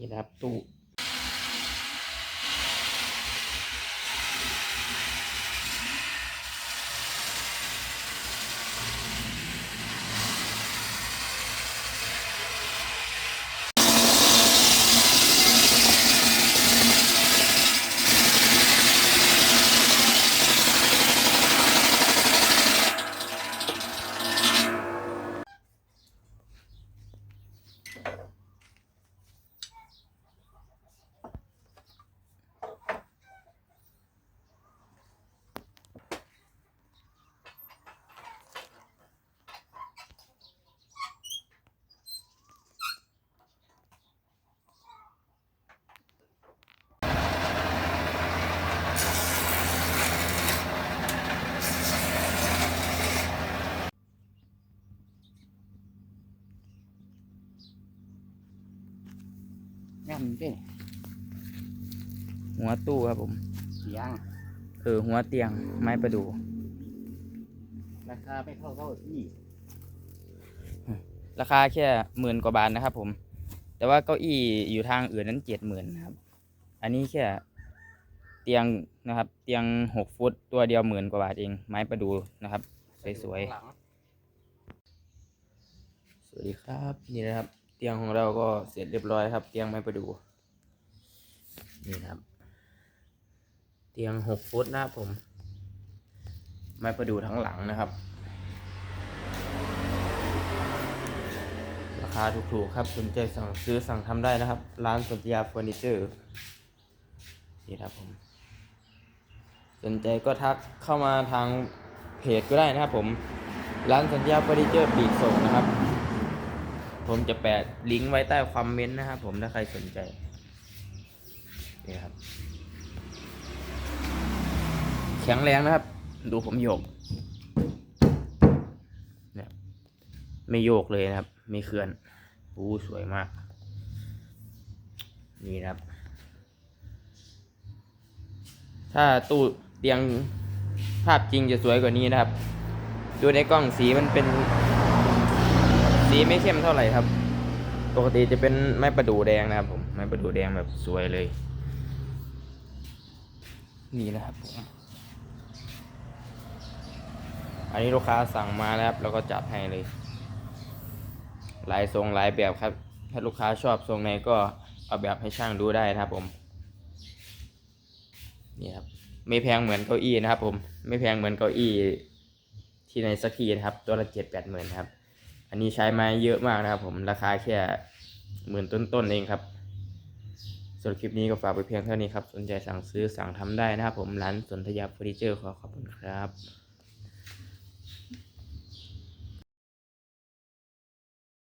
นี่นะครับตู้ งามเด้หัวตู้ครับผม เสียงเออหัวเตียงไม้ประดูราคาไม่เท่าเท่าที่ราคาแค่หมื่นกว่าบาทนะครับผม แต่ว่าเก้าอี้อยู่ทางอื่นนั้นเจ็ดหมื่นนะครับ อันนี้แค่เตียงนะครับ เตียงหกฟุตตัวเดียวหมื่นกว่าบาทเอง ไม้ประดูนะครับ สวยหลังๆสวัสดีครับ นี่นะครับ เตียงของเราก็เสร็จเรียบร้อยครับ เตียงไม้ประดูนี่ครับ เตียงหกฟุตนะครับผม ไม้ประดูทั้งหลังนะครับ ราคาถูกๆครับสนใจสั่งซื้อสั่งทำได้นะครับ ร้านสนธยาเฟอร์นิเจอร์นี่ครับผมสนใจก็ทักเข้ามาทางเพจก็ได้นะครับผม ร้านสัญญาเฟอร์นิเจอร์ปีกส่งนะครับ ผมจะแปะลิงก์ไว้ใต้คอมเมนต์นะครับผมถ้าใครสนใจนี่ครับ แข็งแรงนะครับ ดูผมโยกเนี่ยไม่โยกเลยนะครับ ไม่เคลื่อนอู้สวยมาก นี่ครับ ถ้าตู้เตียงภาพจริงจะสวยกว่านี้นะครับ ดูในกล้องสีมันเป็น สีไม่เข้มเท่าไหร่ครับ ปกติจะเป็นไม้ประดู่แดงนะครับผม ไม้ประดู่แดงแบบสวยเลย นี่นะครับผม อันนี้ลูกค้าสั่งมานะครับ แล้วก็จัดให้เลย หลายทรงหลายแบบครับ ถ้าลูกค้าชอบทรงไหนก็เอาแบบให้ช่างดูได้นะครับผม นี่ครับ ไม่แพงเหมือนเก้าอี้นะครับผม ไม่แพงเหมือนเก้าอี้ที่ในสักทีนะครับ ตัวละเจ็ดแปดหมื่นครับ อันนี้ใช้ไม้เยอะมากนะครับผมราคาแค่หมื่นต้นๆเองครับส่วนคลิปนี้ก็ฝากไปเพียงเท่านี้ครับ สนใจสั่งซื้อสั่งทำได้นะครับผมร้านสนธยาเฟอร์นิเจอร์ขอขอบคุณครับ